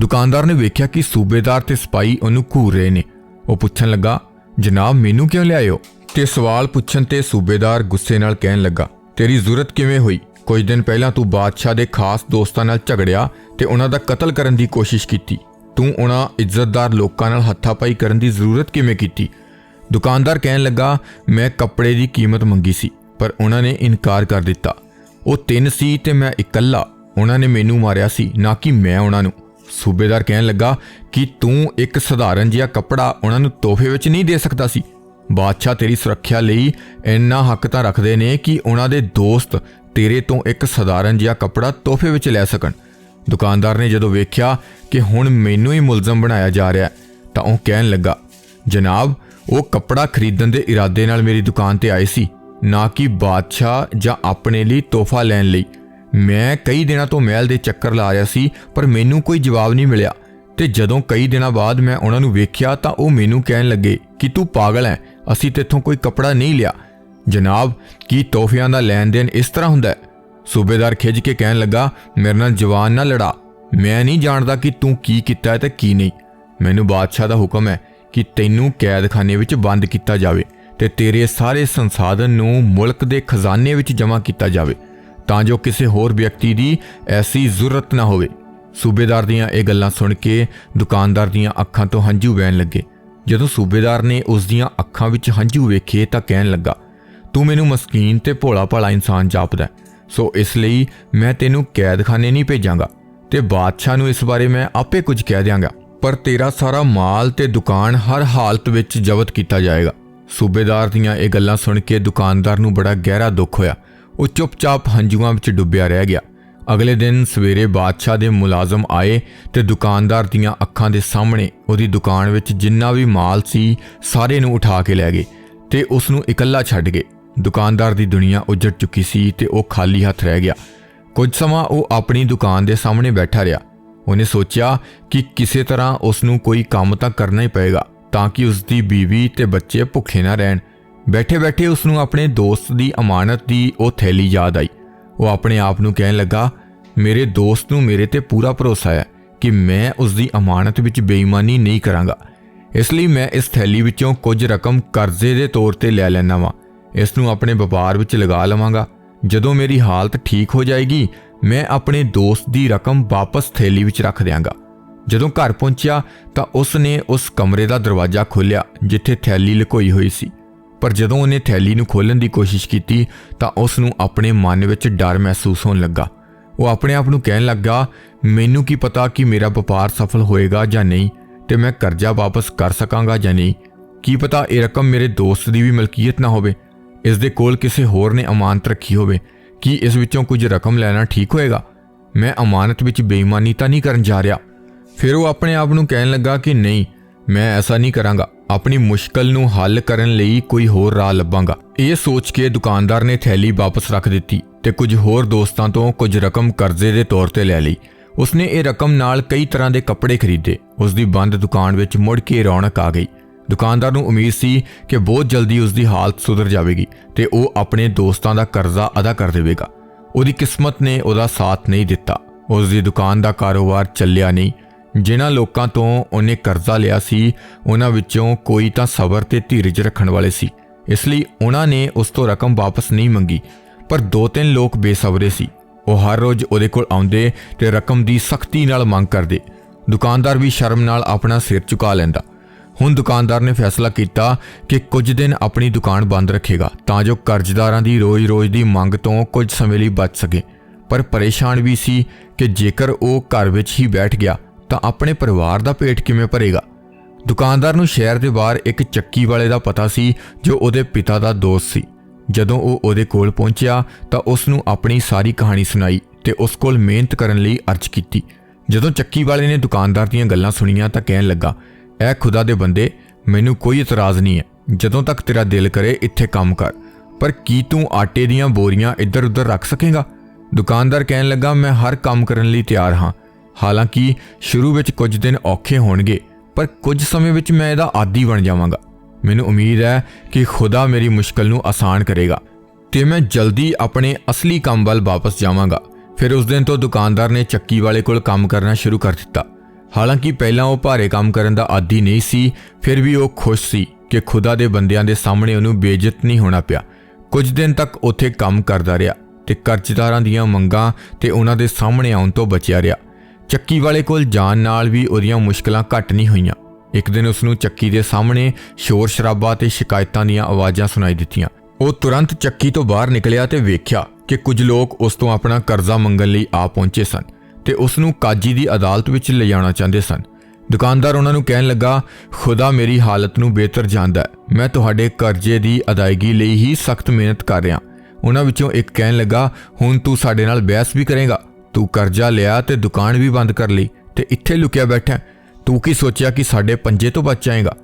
[SPEAKER 1] ਦੁਕਾਨਦਾਰ ਨੇ ਵੇਖਿਆ ਕਿ ਸੂਬੇਦਾਰ ਤੇ ਸਿਪਾਹੀ ਉਹਨੂੰ ਘੂਰ ਰਹੇ ਨੇ। ਉਹ ਪੁੱਛਣ ਲੱਗਾ, ਜਨਾਬ, ਮੈਨੂੰ ਕਿਉਂ ਲਿਆਇਓ ਤੇ ਸਵਾਲ ਪੁੱਛਣ ਤੇ ਸੂਬੇਦਾਰ ਗੁੱਸੇ ਨਾਲ ਕਹਿਣ ਲੱਗਾ, ਤੇਰੀ ਜ਼ਰੂਰਤ ਕਿਵੇਂ ਹੋਈ? ਕੁਝ ਦਿਨ ਪਹਿਲਾਂ ਤੂੰ ਬਾਦਸ਼ਾਹ ਦੇ ਖਾਸ ਦੋਸਤਾਂ ਨਾਲ ਝਗੜਿਆ ਤੇ ਉਹਨਾਂ ਦਾ ਕਤਲ ਕਰਨ ਦੀ ਕੋਸ਼ਿਸ਼ ਕੀਤੀ। ਤੂੰ ਉਹਨਾਂ ਇੱਜ਼ਤਦਾਰ ਲੋਕਾਂ ਨਾਲ ਹੱਥਾਪਾਈ ਕਰਨ ਦੀ ਜ਼ਰੂਰਤ ਕਿਵੇਂ ਕੀਤੀ? ਦੁਕਾਨਦਾਰ ਕਹਿਣ ਲੱਗਾ, ਮੈਂ ਕੱਪੜੇ ਦੀ ਕੀਮਤ ਮੰਗੀ ਸੀ, ਪਰ ਉਹਨਾਂ ਨੇ ਇਨਕਾਰ ਕਰ ਦਿੱਤਾ। ਉਹ ਤਿੰਨ ਸੀ ਤੇ ਮੈਂ ਇਕੱਲਾ। ਉਹਨਾਂ ਨੇ ਮੈਨੂੰ ਮਾਰਿਆ ਸੀ, ਨਾ ਕਿ ਮੈਂ ਉਹਨਾਂ ਨੂੰ। ਸੂਬੇਦਾਰ ਕਹਿਣ ਲੱਗਾ, ਕਿ ਤੂੰ ਇੱਕ ਸਧਾਰਨ ਜਿਹਾ ਕੱਪੜਾ ਉਹਨਾਂ ਨੂੰ ਤੋਹਫੇ ਵਿੱਚ ਨਹੀਂ ਦੇ ਸਕਦਾ ਸੀ? ਬਾਦਸ਼ਾਹ ਤੇਰੀ ਸੁਰੱਖਿਆ ਲਈ ਇੰਨਾ ਹੱਕ ਤਾਂ ਰੱਖਦੇ ਨੇ ਕਿ ਉਹਨਾਂ ਦੇ ਦੋਸਤ ਤੇਰੇ ਤੋਂ ਇੱਕ ਸਧਾਰਨ ਜਿਹਾ ਕੱਪੜਾ ਤੋਹਫੇ ਵਿੱਚ ਲੈ ਸਕਣ। ਦੁਕਾਨਦਾਰ ਨੇ ਜਦੋਂ ਵੇਖਿਆ ਕਿ ਹੁਣ ਮੈਨੂੰ ਹੀ ਮੁਲਜ਼ਮ ਬਣਾਇਆ ਜਾ ਰਿਹਾ ਤਾਂ ਉਹ ਕਹਿਣ ਲੱਗਾ, ਜਨਾਬ, ਉਹ ਕੱਪੜਾ ਖਰੀਦਣ ਦੇ ਇਰਾਦੇ ਨਾਲ ਮੇਰੀ ਦੁਕਾਨ ਤੇ ਆਏ ਸੀ, ਨਾ ਕਿ ਬਾਦਸ਼ਾਹ ਜਾਂ ਆਪਣੇ ਲਈ ਤੋਹਫਾ ਲੈਣ ਲਈ। ਮੈਂ ਕਈ ਦਿਨਾਂ ਤੋਂ ਮਹਿਲ ਦੇ ਚੱਕਰ ਲਾ ਰਿਹਾ ਸੀ, ਪਰ ਮੈਨੂੰ ਕੋਈ ਜਵਾਬ ਨਹੀਂ ਮਿਲਿਆ। ਤੇ ਜਦੋਂ ਕਈ ਦਿਨਾਂ ਬਾਅਦ ਮੈਂ ਉਹਨਾਂ ਨੂੰ ਵੇਖਿਆ, ਤਾਂ ਉਹ ਮੈਨੂੰ ਕਹਿਣ ਲੱਗੇ ਕਿ ਤੂੰ ਪਾਗਲ ਹੈ, ਅਸੀਂ ਤੇਥੋਂ ਕੋਈ ਕੱਪੜਾ ਨਹੀਂ ਲਿਆ। ਜਨਾਬ, ਕੀ ਤੋਹਫਿਆਂ ਦਾ ਲੈਣ ਦੇਣ ਇਸ ਤਰ੍ਹਾਂ ਹੁੰਦਾ ਹੈ? ਸੂਬੇਦਾਰ ਖਿੱਚ ਕੇ ਕਹਿਣ ਲੱਗਾ, ਮੇਰੇ ਨਾਲ ਜਵਾਨ ਨਾ ਲੜਾ। ਮੈਂ ਨਹੀਂ ਜਾਣਦਾ ਕਿ ਤੂੰ ਕੀ ਕੀਤਾ ਹੈ ਤੇ ਕੀ ਨਹੀਂ। ਮੈਨੂੰ ਬਾਦਸ਼ਾਹ ਦਾ ਹੁਕਮ ਹੈ ਕਿ ਤੈਨੂੰ ਕੈਦਖਾਨੇ ਵਿੱਚ ਬੰਦ ਕੀਤਾ ਜਾਵੇ ਤੇ ਤੇਰੇ ਸਾਰੇ ਸੰਸਾਧਨ ਨੂੰ ਮੁਲਕ ਦੇ ਖਜ਼ਾਨੇ ਵਿੱਚ ਜਮ੍ਹਾਂ ਕੀਤਾ ਜਾਵੇ, ਤਾਂ ਜੋ ਕਿਸੇ ਹੋਰ ਵਿਅਕਤੀ ਦੀ ਐਸੀ ਜ਼ਰੂਰਤ ਨਾ ਹੋਵੇ। ਸੂਬੇਦਾਰ ਦੀਆਂ ਇਹ ਗੱਲਾਂ ਸੁਣ ਕੇ ਦੁਕਾਨਦਾਰ ਦੀਆਂ ਅੱਖਾਂ ਤੋਂ ਹੰਝੂ ਵਹਿਣ ਲੱਗੇ। ਜਦੋਂ ਸੂਬੇਦਾਰ ਨੇ ਉਸ ਦੀਆਂ ਅੱਖਾਂ ਵਿੱਚ ਹੰਝੂ ਵੇਖੇ ਤਾਂ ਕਹਿਣ ਲੱਗਾ, ਤੂੰ ਮੈਨੂੰ ਮਸਕੀਨ ਤੇ ਭੋਲਾ ਭਾਲਾ ਇਨਸਾਨ ਜਾਪਦਾ ਸੋ ਇਸ ਲਈ ਮੈਂ ਤੈਨੂੰ ਕੈਦਖਾਨੇ ਨਹੀਂ ਭੇਜਾਂਗਾ ਤੇ ਬਾਦਸ਼ਾਹ ਨੂੰ ਇਸ ਬਾਰੇ ਮੈਂ ਆਪੇ ਕੁਝ ਕਹਿ ਦਿਆਂਗਾ। ਪਰ ਤੇਰਾ ਸਾਰਾ ਮਾਲ ਤੇ ਦੁਕਾਨ ਹਰ ਹਾਲਤ ਵਿੱਚ ਜ਼ਬਤ ਕੀਤਾ ਜਾਏਗਾ। ਸੂਬੇਦਾਰ ਦੀਆਂ ਇਹ ਗੱਲਾਂ ਸੁਣ ਕੇ ਦੁਕਾਨਦਾਰ ਨੂੰ ਬੜਾ ਗਹਿਰਾ ਦੁੱਖ ਹੋਇਆ। ਉਹ ਚੁੱਪਚਾਪ ਹੰਝੂਆਂ ਵਿੱਚ ਡੁੱਬਿਆ ਰਹਿ ਗਿਆ। ਅਗਲੇ ਦਿਨ ਸਵੇਰੇ ਬਾਦਸ਼ਾਹ ਦੇ ਮੁਲਾਜ਼ਮ ਆਏ ਤੇ ਦੁਕਾਨਦਾਰ ਦੀਆਂ ਅੱਖਾਂ ਦੇ ਸਾਹਮਣੇ ਉਹਦੀ ਦੁਕਾਨ ਵਿੱਚ ਜਿੰਨਾ ਵੀ ਮਾਲ ਸੀ, ਸਾਰੇ ਨੂੰ ਉਠਾ ਕੇ ਲੈ ਗਏ ਤੇ ਉਸ ਨੂੰ ਇਕੱਲਾ ਛੱਡ ਗਏ। ਦੁਕਾਨਦਾਰ ਦੀ ਦੁਨੀਆ ਉਜੜ ਚੁੱਕੀ ਸੀ ਤੇ ਉਹ ਖਾਲੀ ਹੱਥ ਰਹਿ ਗਿਆ। ਕੁਝ ਸਮਾਂ ਉਹ ਆਪਣੀ ਦੁਕਾਨ ਦੇ ਸਾਹਮਣੇ ਬੈਠਾ ਰਿਹਾ। ਉਹਨੇ ਸੋਚਿਆ ਕਿ ਕਿਸੇ ਤਰ੍ਹਾਂ ਉਸ ਨੂੰ ਕੋਈ ਕੰਮ ਤਾਂ ਕਰਨਾ ਹੀ ਪਏਗਾ, ਤਾਂ ਕਿ ਉਸ ਦੀ ਬੀਵੀ ਤੇ ਬੱਚੇ ਭੁੱਖੇ ਨਾ ਰਹਿਣ। ਬੈਠੇ-ਬੈਠੇ ਉਸ ਨੂੰ ਆਪਣੇ ਦੋਸਤ ਦੀ ਅਮਾਨਤ ਦੀ ਉਹ ਥੈਲੀ ਯਾਦ ਆਈ। ਉਹ ਆਪਣੇ ਆਪ ਨੂੰ ਕਹਿਣ ਲੱਗਾ, ਮੇਰੇ ਦੋਸਤ ਨੂੰ ਮੇਰੇ ਤੇ ਪੂਰਾ ਭਰੋਸਾ ਹੈ ਕਿ ਮੈਂ ਉਸ ਦੀ ਅਮਾਨਤ ਵਿੱਚ ਬੇਈਮਾਨੀ ਨਹੀਂ ਕਰਾਂਗਾ। ਇਸ ਲਈ ਮੈਂ ਇਸ ਥੈਲੀ ਵਿੱਚੋਂ ਕੁਝ ਰਕਮ ਕਰਜ਼ੇ ਦੇ ਤੌਰ ਤੇ ਲੈ ਲੈਣਾ ਵਾਂ। ਇਸ ਨੂੰ ਆਪਣੇ ਵਪਾਰ ਵਿੱਚ ਲਗਾ ਲਵਾਂਗਾ। ਜਦੋਂ ਮੇਰੀ ਹਾਲਤ ਠੀਕ ਹੋ ਜਾਏਗੀ, ਮੈਂ ਆਪਣੇ ਦੋਸਤ ਦੀ ਰਕਮ ਵਾਪਸ ਥੈਲੀ ਵਿੱਚ ਰੱਖ ਦਿਆਂਗਾ। ਜਦੋਂ ਘਰ ਪਹੁੰਚਿਆ, ਤਾਂ ਉਸ ਨੇ ਉਸ ਕਮਰੇ ਦਾ ਦਰਵਾਜ਼ਾ ਖੋਲ੍ਹਿਆ, ਜਿੱਥੇ ਥੈਲੀ ਲੁਕੋਈ ਹੋਈ ਸੀ। ਪਰ ਜਦੋਂ ਉਹਨੇ ਥੈਲੀ ਨੂੰ ਖੋਲ੍ਹਣ ਦੀ ਕੋਸ਼ਿਸ਼ ਕੀਤੀ, ਤਾਂ ਉਸ ਨੂੰ ਆਪਣੇ ਮਨ ਵਿੱਚ ਡਰ ਮਹਿਸੂਸ ਹੋਣ ਲੱਗਾ। ਉਹ ਆਪਣੇ ਆਪ ਨੂੰ ਕਹਿਣ ਲੱਗਾ, ਮੈਨੂੰ ਕੀ ਪਤਾ ਕਿ ਮੇਰਾ ਵਪਾਰ ਸਫਲ ਹੋਏਗਾ ਜਾਂ ਨਹੀਂ, ਤੇ ਮੈਂ ਕਰਜ਼ਾ ਵਾਪਸ ਕਰ ਸਕਾਂਗਾ ਜਾਂ ਨਹੀਂ? ਕੀ ਪਤਾ ਇਹ ਰਕਮ ਮੇਰੇ ਦੋਸਤ ਦੀ ਵੀ ਮਲਕੀਅਤ ਨਾ ਹੋਵੇ? ਇਸ ਦੇ ਕੋਲ ਕਿਸੇ ਹੋਰ ਨੇ ਅਮਾਨਤ ਰੱਖੀ ਹੋਵੇ, ਕੀ ਇਸ ਵਿੱਚੋਂ ਕੁਝ ਰਕਮ ਲੈਣਾ ਠੀਕ ਹੋਏਗਾ? ਮੈਂ ਅਮਾਨਤ ਵਿੱਚ ਬੇਈਮਾਨੀ ਤਾਂ ਨਹੀਂ ਕਰਨ ਜਾ ਰਿਹਾ। ਫਿਰ ਉਹ ਆਪਣੇ ਆਪ ਨੂੰ ਕਹਿਣ ਲੱਗਾ ਕਿ ਨਹੀਂ, ਮੈਂ ਐਸਾ ਨਹੀਂ ਕਰਾਂਗਾ। ਆਪਣੀ ਮੁਸ਼ਕਲ ਨੂੰ ਹੱਲ ਕਰਨ ਲਈ ਕੋਈ ਹੋਰ ਰਾਹ ਲੱਭਾਂਗਾ। ਇਹ ਸੋਚ ਕੇ ਦੁਕਾਨਦਾਰ ਨੇ ਥੈਲੀ ਵਾਪਸ ਰੱਖ ਦਿੱਤੀ ਤੇ ਕੁਝ ਹੋਰ ਦੋਸਤਾਂ ਤੋਂ ਕੁਝ ਰਕਮ ਕਰਜ਼ੇ ਦੇ ਤੌਰ ਤੇ ਲੈ ਲਈ। ਉਸਨੇ ਇਹ ਰਕਮ ਨਾਲ ਕਈ ਤਰ੍ਹਾਂ ਦੇ ਕੱਪੜੇ ਖਰੀਦੇ। ਉਸ ਦੀ ਬੰਦ ਦੁਕਾਨ ਵਿੱਚ ਮੁੜ ਕੇ ਰੌਣਕ ਆ ਗਈ। ਦੁਕਾਨਦਾਰ ਨੂੰ ਉਮੀਦ ਸੀ ਕਿ ਬਹੁਤ ਜਲਦੀ ਉਸ ਦੀ ਹਾਲਤ ਸੁਧਰ ਜਾਵੇਗੀ ਤੇ ਉਹ ਆਪਣੇ ਦੋਸਤਾਂ ਦਾ ਕਰਜ਼ਾ ਅਦਾ ਕਰ ਦੇਵੇਗਾ। ਉਹਦੀ ਕਿਸਮਤ ਨੇ ਉਹਦਾ ਸਾਥ ਨਹੀਂ ਦਿੱਤਾ। ਉਸ ਦੀ ਦੁਕਾਨ ਦਾ ਕਾਰੋਬਾਰ ਚੱਲਿਆ ਨਹੀਂ। ਜਿਨ੍ਹਾਂ ਲੋਕਾਂ ਤੋਂ ਉਹਨੇ ਕਰਜ਼ਾ ਲਿਆ ਸੀ, ਉਹਨਾਂ ਵਿੱਚੋਂ ਕੋਈ ਤਾਂ ਸਬਰ ਤੇ ਧੀਰਜ ਰੱਖਣ ਵਾਲੇ ਸੀ। ਇਸ ਲਈ ਉਹਨਾਂ ਨੇ ਉਸ ਤੋਂ ਰਕਮ ਵਾਪਸ ਨਹੀਂ ਮੰਗੀ, ਪਰ ਦੋ ਤਿੰਨ ਲੋਕ ਬੇਸਬਰੇ ਸੀ। ਉਹ ਹਰ ਰੋਜ਼ ਉਹਦੇ ਕੋਲ ਆਉਂਦੇ ਤੇ ਰਕਮ ਦੀ ਸਖਤੀ ਨਾਲ ਮੰਗ ਕਰਦੇ। ਦੁਕਾਨਦਾਰ ਵੀ ਸ਼ਰਮ ਨਾਲ ਆਪਣਾ ਸਿਰ ਝੁਕਾ ਲੈਂਦਾ। ਹੁਣ ਦੁਕਾਨਦਾਰ ਨੇ ਫੈਸਲਾ ਕੀਤਾ ਕਿ ਕੁਝ ਦਿਨ ਆਪਣੀ ਦੁਕਾਨ ਬੰਦ ਰੱਖੇਗਾ ਤਾਂ ਜੋ ਕਰਜ਼ਦਾਰਾਂ ਦੀ ਰੋਜ਼-ਰੋਜ਼ ਦੀ ਮੰਗ ਤੋਂ ਕੁਝ ਸਮੇਂ ਲਈ ਬਚ ਸਕੇ। ਪਰ ਪਰੇਸ਼ਾਨ ਵੀ ਸੀ ਕਿ ਜੇਕਰ ਉਹ ਘਰ ਵਿੱਚ ਹੀ ਬੈਠ ਗਿਆ ਤਾਂ ਆਪਣੇ ਪਰਿਵਾਰ ਦਾ ਪੇਟ ਕਿਵੇਂ ਭਰੇਗਾ? ਦੁਕਾਨਦਾਰ ਨੂੰ ਸ਼ਹਿਰ ਦੇ ਬਾਹਰ ਇੱਕ ਚੱਕੀ ਵਾਲੇ ਦਾ ਪਤਾ ਸੀ ਜੋ ਉਹਦੇ ਪਿਤਾ ਦਾ ਦੋਸਤ ਸੀ। ਜਦੋਂ ਉਹ ਉਹਦੇ ਕੋਲ ਪਹੁੰਚਿਆ ਤਾਂ ਉਸ ਨੂੰ ਆਪਣੀ ਸਾਰੀ ਕਹਾਣੀ ਸੁਣਾਈ ਤੇ ਉਸ ਕੋਲ ਮਿਹਨਤ ਕਰਨ ਲਈ ਅਰਜ਼ ਕੀਤੀ। ਜਦੋਂ ਚੱਕੀ ਵਾਲੇ ਨੇ ਦੁਕਾਨਦਾਰ ਦੀਆਂ ਗੱਲਾਂ ਸੁਣੀਆਂ ਤਾਂ ਕਹਿਣ ਲੱਗਾ ਐ ਖੁਦਾ ਦੇ ਬੰਦੇ ਮੈਨੂੰ ਕੋਈ ਇਤਰਾਜ਼ ਨਹੀਂ ਹੈ ਜਦੋਂ ਤੱਕ ਤੇਰਾ ਦਿਲ ਕਰੇ ਇੱਥੇ ਕੰਮ ਕਰ ਪਰ ਕੀ ਤੂੰ ਆਟੇ ਦੀਆਂ ਬੋਰੀਆਂ ਇੱਧਰ ਉੱਧਰ ਰੱਖ ਸਕੇਗਾ ਦੁਕਾਨਦਾਰ ਕਹਿਣ ਲੱਗਾ ਮੈਂ ਹਰ ਕੰਮ ਕਰਨ ਲਈ ਤਿਆਰ ਹਾਂ ਹਾਲਾਂਕਿ ਸ਼ੁਰੂ ਵਿੱਚ ਕੁਝ ਦਿਨ ਔਖੇ ਹੋਣਗੇ ਪਰ ਕੁਝ ਸਮੇਂ ਵਿੱਚ ਮੈਂ ਇਹਦਾ ਆਦੀ ਬਣ ਜਾਵਾਂਗਾ ਮੈਨੂੰ ਉਮੀਦ ਹੈ ਕਿ ਖੁਦਾ ਮੇਰੀ ਮੁਸ਼ਕਲ ਨੂੰ ਆਸਾਨ ਕਰੇਗਾ ਤੇ ਮੈਂ ਜਲਦੀ ਆਪਣੇ ਅਸਲੀ ਕੰਮ ਵੱਲ ਵਾਪਸ ਜਾਵਾਂਗਾ ਫਿਰ ਉਸ ਦਿਨ ਤੋਂ ਦੁਕਾਨਦਾਰ ਨੇ ਚੱਕੀ ਵਾਲੇ ਕੋਲ ਕੰਮ ਕਰਨਾ ਸ਼ੁਰੂ ਕਰ ਦਿੱਤਾ ਹਾਲਾਂਕਿ ਪਹਿਲਾਂ ਉਹ ਭਾਰੇ ਕੰਮ ਕਰਨ ਦਾ ਆਦੀ ਨਹੀਂ ਸੀ, ਫਿਰ ਵੀ ਉਹ ਖੁਸ਼ ਸੀ ਕਿ ਖੁਦਾ ਦੇ ਬੰਦਿਆਂ ਦੇ ਸਾਹਮਣੇ ਉਹਨੂੰ ਬੇਇੱਜ਼ਤ ਨਹੀਂ ਹੋਣਾ ਪਿਆ। ਕੁਝ ਦਿਨ ਤੱਕ ਉੱਥੇ ਕੰਮ ਕਰਦਾ ਰਿਹਾ ਤੇ ਕਰਜ਼ਦਾਰਾਂ ਦੀਆਂ ਮੰਗਾਂ ਤੇ ਉਹਨਾਂ ਦੇ ਸਾਹਮਣੇ ਆਉਣ ਤੋਂ ਬਚਿਆ ਰਿਹਾ। ਚੱਕੀ ਵਾਲੇ ਕੋਲ ਜਾਣ ਨਾਲ ਵੀ ਉਹਦੀਆਂ ਮੁਸ਼ਕਲਾਂ ਘੱਟ ਨਹੀਂ ਹੋਈਆਂ। ਇੱਕ ਦਿਨ ਉਸ ਨੂੰ ਚੱਕੀ ਦੇ ਸਾਹਮਣੇ ਸ਼ੋਰ ਸ਼ਰਾਬਾ ਤੇ ਸ਼ਿਕਾਇਤਾਂ ਦੀਆਂ ਆਵਾਜ਼ਾਂ ਸੁਣਾਈ ਦਿੱਤੀਆਂ। ਉਹ ਤੁਰੰਤ ਚੱਕੀ ਤੋਂ ਬਾਹਰ ਨਿਕਲਿਆ ਤੇ ਵੇਖਿਆ ਕਿ ਕੁਝ ਲੋਕ ਉਸ ਤੋਂ ਆਪਣਾ ਕਰਜ਼ਾ ਮੰਗਣ ਲਈ ਆ ਪਹੁੰਚੇ ਸਨ। ਤੇ ਉਸ ਨੂੰ ਕਾਜੀ ਦੀ ਅਦਾਲਤ ਵਿੱਚ ਲਿਜਾਣਾ ਚਾਹੁੰਦੇ ਸਨ। ਦੁਕਾਨਦਾਰ ਉਹਨਾਂ ਨੂੰ ਕਹਿਣ ਲੱਗਾ, ਖੁਦਾ ਮੇਰੀ ਹਾਲਤ ਨੂੰ ਬਿਹਤਰ ਜਾਣਦਾ ਹੈ। ਮੈਂ ਤੁਹਾਡੇ ਕਰਜ਼ੇ ਦੀ ਅਦਾਇਗੀ ਲਈ ਹੀ ਸਖਤ ਮਿਹਨਤ ਕਰ ਰਿਹਾ ਉਹਨਾਂ ਵਿੱਚੋਂ ਇੱਕ ਕਹਿਣ ਲੱਗਾ, ਹੁਣ ਤੂੰ ਸਾਡੇ ਨਾਲ ਬਹਿਸ ਵੀ ਕਰੇਗਾ। ਤੂੰ ਕਰਜ਼ਾ ਲਿਆ ਤੇ ਦੁਕਾਨ ਵੀ ਬੰਦ ਕਰ ਲਈ ਤੇ ਇੱਥੇ ਲੁਕਿਆ ਬੈਠਾ ਤੂੰ ਕੀ ਸੋਚਿਆ ਕਿ ਸਾਡੇ ਪੰਜੇ ਤੋਂ ਬਚ ਜਾਏਗਾ?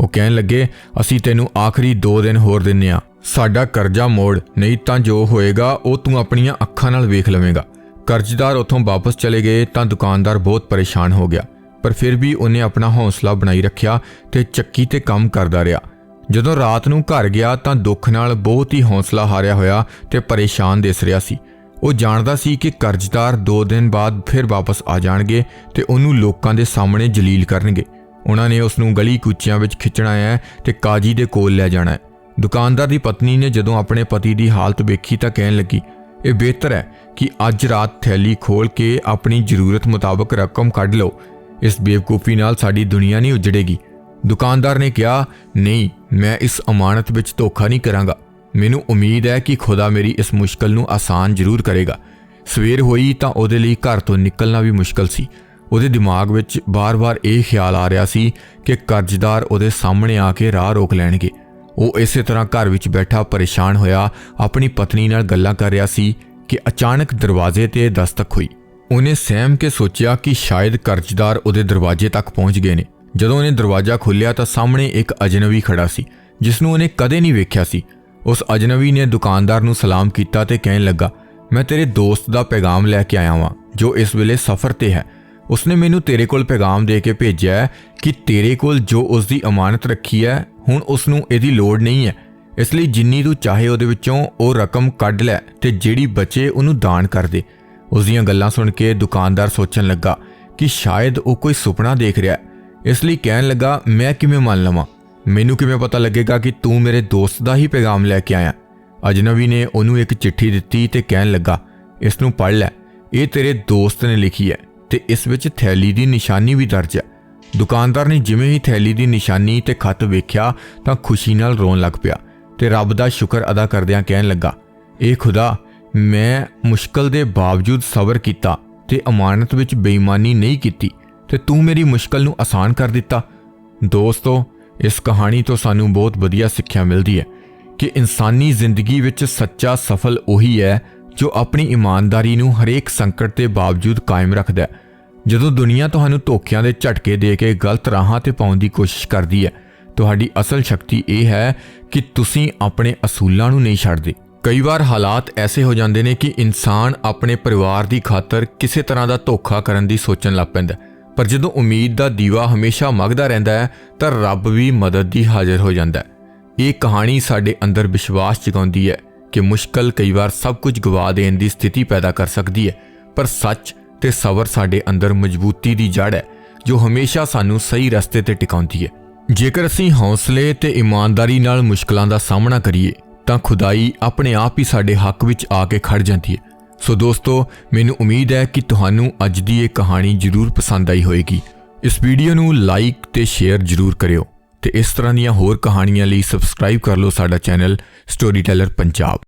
[SPEAKER 1] ਉਹ ਕਹਿਣ ਲੱਗੇ, ਅਸੀਂ ਤੈਨੂੰ ਆਖਰੀ 2 ਦਿਨ ਹੋਰ ਦਿੰਨੇ ਆ। ਸਾਡਾ ਕਰਜ਼ਾ ਮੋੜ, ਨਹੀਂ ਤਾਂ ਜੋ ਹੋਏਗਾ, ਉਹ ਤੂੰ ਆਪਣੀਆਂ ਅੱਖਾਂ ਨਾਲ ਵੇਖ ਲਵੇਂਗਾ। ਕਰਜ਼ਦਾਰ ਉੱਥੋਂ ਵਾਪਸ ਚਲੇ ਗਏ ਤਾਂ ਦੁਕਾਨਦਾਰ ਬਹੁਤ ਪਰੇਸ਼ਾਨ ਹੋ ਗਿਆ, ਪਰ ਫਿਰ ਵੀ ਉਹਨੇ ਆਪਣਾ ਹੌਸਲਾ ਬਣਾਈ ਰੱਖਿਆ ਤੇ ਚੱਕੀ ਤੇ ਕੰਮ ਕਰਦਾ ਰਿਹਾ। ਜਦੋਂ ਰਾਤ ਨੂੰ ਘਰ ਗਿਆ ਤਾਂ ਦੁੱਖ ਨਾਲ ਬਹੁਤ ਹੀ ਹੌਸਲਾ ਹਾਰਿਆ ਹੋਇਆ ਤੇ ਪਰੇਸ਼ਾਨ ਦਿਸ ਰਿਹਾ ਸੀ। ਉਹ ਜਾਣਦਾ ਸੀ ਕਿ ਕਰਜ਼ਦਾਰ 2 ਦਿਨ ਬਾਅਦ ਫਿਰ ਵਾਪਸ ਆ ਜਾਣਗੇ ਤੇ ਉਹਨੂੰ ਲੋਕਾਂ ਦੇ ਸਾਹਮਣੇ ਜਲੀਲ ਕਰਨਗੇ। ਉਹਨਾਂ ਨੇ ਉਸ ਨੂੰ ਗਲੀ ਕੂਚਿਆਂ ਵਿੱਚ ਖਿੱਚਣਾ ਹੈ ਤੇ ਕਾਜੀ ਦੇ ਕੋਲ ਲੈ ਜਾਣਾ ਹੈ। ਦੁਕਾਨਦਾਰ ਦੀ ਪਤਨੀ ਨੇ ਜਦੋਂ ਆਪਣੇ ਪਤੀ ਦੀ ਹਾਲਤ ਵੇਖੀ ਤਾਂ ਕਹਿਣ ਲੱਗੀ ਇਹ ਬਿਹਤਰ ਹੈ ਕਿ ਅੱਜ ਰਾਤ ਥੈਲੀ ਖੋਲ ਕੇ ਆਪਣੀ ਜ਼ਰੂਰਤ ਮੁਤਾਬਕ ਰਕਮ ਕੱਢ ਲਓ। ਇਸ ਬੇਵਕੂਫੀ ਨਾਲ ਸਾਡੀ ਦੁਨੀਆ ਨਹੀਂ ਉਜੜੇਗੀ। ਦੁਕਾਨਦਾਰ ਨੇ ਕਿਹਾ, ਨਹੀਂ, ਮੈਂ ਇਸ ਅਮਾਨਤ ਵਿੱਚ ਧੋਖਾ ਨਹੀਂ ਕਰਾਂਗਾ। ਮੈਨੂੰ ਉਮੀਦ ਹੈ ਕਿ ਖੁਦਾ ਮੇਰੀ ਇਸ ਮੁਸ਼ਕਲ ਨੂੰ ਆਸਾਨ ਜ਼ਰੂਰ ਕਰੇਗਾ। ਸਵੇਰ ਹੋਈ ਤਾਂ ਉਹਦੇ ਲਈ ਘਰ ਤੋਂ ਨਿਕਲਣਾ ਵੀ ਮੁਸ਼ਕਲ ਸੀ। ਉਹਦੇ ਦਿਮਾਗ ਵਿੱਚ ਬਾਰ-ਬਾਰ ਇਹ ਖਿਆਲ ਆ ਰਿਹਾ ਸੀ ਕਿ ਕਰਜ਼ਦਾਰ ਉਹਦੇ ਸਾਹਮਣੇ ਆ ਕੇ ਰਾਹ ਰੋਕ ਲੈਣਗੇ। ਉਹ ਇਸੇ ਤਰ੍ਹਾਂ ਘਰ ਵਿੱਚ ਬੈਠਾ ਪਰੇਸ਼ਾਨ ਹੋਇਆ, ਆਪਣੀ ਪਤਨੀ ਨਾਲ ਗੱਲਾਂ ਕਰ ਰਿਹਾ ਸੀ ਕਿ ਅਚਾਨਕ ਦਰਵਾਜ਼ੇ ਤੇ ਦਸਤਕ ਹੋਈ। ਉਹਨੇ ਸਹਿਮ ਕੇ ਸੋਚਿਆ ਕਿ ਸ਼ਾਇਦ ਕਰਜ਼ਦਾਰ ਉਹਦੇ ਦਰਵਾਜ਼ੇ ਤੱਕ ਪਹੁੰਚ ਗਏ ਨੇ। ਜਦੋਂ ਉਹਨੇ ਦਰਵਾਜ਼ਾ ਖੋਲ੍ਹਿਆ ਤਾਂ ਸਾਹਮਣੇ ਇੱਕ ਅਜਨਬੀ ਖੜਾ ਸੀ ਜਿਸ ਨੂੰ ਉਹਨੇ ਕਦੇ ਨਹੀਂ ਵੇਖਿਆ ਸੀ। ਉਸ ਅਜਨਬੀ ਨੇ ਦੁਕਾਨਦਾਰ ਨੂੰ ਸਲਾਮ ਕੀਤਾ ਤੇ ਕਹਿਣ ਲੱਗਾ, ਮੈਂ ਤੇਰੇ ਦੋਸਤ ਦਾ ਪੈਗਾਮ ਲੈ ਕੇ ਆਇਆ ਹਾਂ ਜੋ ਇਸ ਵੇਲੇ ਸਫ਼ਰ ਤੇ ਹੈ। ਉਸਨੇ ਮੈਨੂੰ ਤੇਰੇ ਕੋਲ ਪੈਗਾਮ ਦੇ ਕੇ ਭੇਜਿਆ ਕਿ ਤੇਰੇ ਕੋਲ ਜੋ ਉਸ ਦੀ ਅਮਾਨਤ ਰੱਖੀ ਹੈ, ਹੁਣ ਉਸ ਨੂੰ ਇਹਦੀ ਲੋੜ ਨਹੀਂ ਹੈ। ਇਸ ਲਈ ਜਿੰਨੀ ਤੂੰ ਚਾਹੇ ਉਹਦੇ ਵਿੱਚੋਂ ਉਹ ਰਕਮ ਕੱਢ ਲੈ ਤੇ ਜਿਹੜੀ ਬਚੇ ਉਹਨੂੰ ਦਾਨ ਕਰ ਦੇ। ਉਸ ਦੀਆਂ ਗੱਲਾਂ ਸੁਣ ਕੇ ਦੁਕਾਨਦਾਰ ਸੋਚਣ ਲੱਗਾ ਕਿ ਸ਼ਾਇਦ ਉਹ ਕੋਈ ਸੁਪਨਾ ਦੇਖ ਰਿਹਾ ਇਸ ਲਈ ਕਹਿਣ ਲੱਗਾ, ਮੈਂ ਕਿਵੇਂ ਮੰਨ ਲਵਾਂ? ਮੈਨੂੰ ਕਿਵੇਂ ਪਤਾ ਲੱਗੇਗਾ ਕਿ ਤੂੰ ਮੇਰੇ ਦੋਸਤ ਦਾ ਹੀ ਪੈਗਾਮ ਲੈ ਕੇ ਆਇਆ? ਅਜਨਬੀ ਨੇ ਉਹਨੂੰ ਇੱਕ ਚਿੱਠੀ ਦਿੱਤੀ ਤੇ ਕਹਿਣ ਲੱਗਾ, ਇਸ ਨੂੰ ਪੜ੍ਹ ਲੈ। ਇਹ ਤੇਰੇ ਦੋਸਤ ਨੇ ਲਿਖੀ ਹੈ। ਤੇ ਇਸ ਵਿੱਚ ਥੈਲੀ ਦੀ ਨਿਸ਼ਾਨੀ ਵੀ ਦਰਜ ਹੈ। ਦੁਕਾਨਦਾਰ ਨੇ ਜਿਵੇਂ ਹੀ ਥੈਲੀ ਦੀ ਨਿਸ਼ਾਨੀ ਤੇ ਖਤ ਵੇਖਿਆ ਤਾਂ ਖੁਸ਼ੀ ਨਾਲ ਰੋਣ ਲੱਗ ਪਿਆ ਤੇ ਰੱਬ ਦਾ ਸ਼ੁਕਰ ਅਦਾ ਕਰਦਿਆਂ ਕਹਿਣ ਲੱਗਾ ਇਹ ਖੁਦਾ, ਮੈਂ ਮੁਸ਼ਕਲ ਦੇ ਬਾਵਜੂਦ ਸਬਰ ਕੀਤਾ ਤੇ ਅਮਾਨਤ ਵਿੱਚ ਬੇਈਮਾਨੀ ਨਹੀਂ ਕੀਤੀ ਤੇ ਤੂੰ ਮੇਰੀ ਮੁਸ਼ਕਲ ਨੂੰ ਆਸਾਨ ਕਰ ਦਿੱਤਾ। ਦੋਸਤੋ, ਇਸ ਕਹਾਣੀ ਤੋਂ ਸਾਨੂੰ ਬਹੁਤ ਵਧੀਆ ਸਿੱਖਿਆ ਮਿਲਦੀ ਹੈ ਕਿ ਇਨਸਾਨੀ ਜ਼ਿੰਦਗੀ ਵਿੱਚ ਸੱਚਾ ਸਫਲ ਉਹੀ ਹੈ ਜੋ ਆਪਣੀ ਇਮਾਨਦਾਰੀ ਨੂੰ ਹਰੇਕ ਸੰਕਟ ਦੇ ਬਾਵਜੂਦ ਕਾਇਮ ਰੱਖਦਾ ਹੈ, ਜਦੋਂ ਦੁਨੀਆ ਤੁਹਾਨੂੰ ਧੋਖਿਆਂ ਦੇ ਝਟਕੇ ਦੇ ਕੇ ਗਲਤ ਰਾਹਾਂ ਤੇ ਪਾਉਣ ਦੀ ਕੋਸ਼ਿਸ਼ ਕਰਦੀ ਹੈ, ਤੁਹਾਡੀ ਅਸਲ ਸ਼ਕਤੀ ਇਹ ਹੈ ਕਿ ਤੁਸੀਂ ਆਪਣੇ ਅਸੂਲਾਂ ਨੂੰ ਨਹੀਂ ਛੱਡਦੇ। ਕਈ ਵਾਰ ਹਾਲਾਤ ਐਸੇ ਹੋ ਜਾਂਦੇ ਨੇ ਕਿ ਇਨਸਾਨ ਆਪਣੇ ਪਰਿਵਾਰ ਦੀ ਖਾਤਰ ਕਿਸੇ ਤਰ੍ਹਾਂ ਦਾ ਧੋਖਾ ਕਰਨ ਦੀ ਸੋਚਣ ਲੱਗ ਪੈਂਦਾ ਪਰ ਜਦੋਂ ਉਮੀਦ ਦਾ ਦੀਵਾ ਹਮੇਸ਼ਾ ਮਗਦਾ ਰਹਿੰਦਾ ਹੈ, ਤਾਂ ਰੱਬ ਵੀ ਮਦਦ ਦੀ ਹਾਜ਼ਰ ਹੋ ਜਾਂਦਾ ਹੈ। ਇਹ ਕਹਾਣੀ ਸਾਡੇ ਅੰਦਰ ਵਿਸ਼ਵਾਸ ਜਗਾਉਂਦੀ ਹੈ। ਕਿ ਮੁਸ਼ਕਲ ਕਈ ਵਾਰ ਸਭ ਕੁਝ ਗਵਾ ਦੇਣ ਦੀ ਸਥਿਤੀ ਪੈਦਾ ਕਰ ਸਕਦੀ ਹੈ। ਪਰ ਸੱਚ ਤੇ ਸਬਰ ਸਾਡੇ ਅੰਦਰ ਮਜ਼ਬੂਤੀ ਦੀ ਜੜ ਹੈ, ਜੋ ਹਮੇਸ਼ਾ ਸਾਨੂੰ ਸਹੀ ਰਸਤੇ ਤੇ ਟਿਕਾਉਂਦੀ ਹੈ। ਜੇਕਰ ਅਸੀਂ ਹੌਸਲੇ ਤੇ ਇਮਾਨਦਾਰੀ ਨਾਲ ਮੁਸ਼ਕਲਾਂ ਦਾ ਸਾਹਮਣਾ ਕਰੀਏ, ਤਾਂ ਖੁਦਾਈ ਆਪਣੇ ਆਪ ਹੀ ਸਾਡੇ ਹੱਕ ਵਿੱਚ ਆ ਕੇ ਖੜ ਜਾਂਦੀ ਹੈ। ਸੋ ਦੋਸਤੋ, ਮੈਨੂੰ ਉਮੀਦ ਹੈ ਕਿ ਤੁਹਾਨੂੰ ਅੱਜ ਦੀ ਇਹ ਕਹਾਣੀ ਜ਼ਰੂਰ ਪਸੰਦ ਆਈ ਹੋਵੇਗੀ। ਇਸ ਵੀਡੀਓ ਨੂੰ ਲਾਈਕ ਤੇ ਸ਼ੇਅਰ ਜ਼ਰੂਰ ਕਰਿਓ। ਤੇ ਇਸ ਤਰ੍ਹਾਂ ਦੀਆਂ ਹੋਰ ਕਹਾਣੀਆਂ ਲਈ ਸਬਸਕ੍ਰਾਈਬ ਕਰ ਲਓ ਸਾਡਾ ਚੈਨਲ ਸਟੋਰੀ ਟੈਲਰ ਪੰਜਾਬ।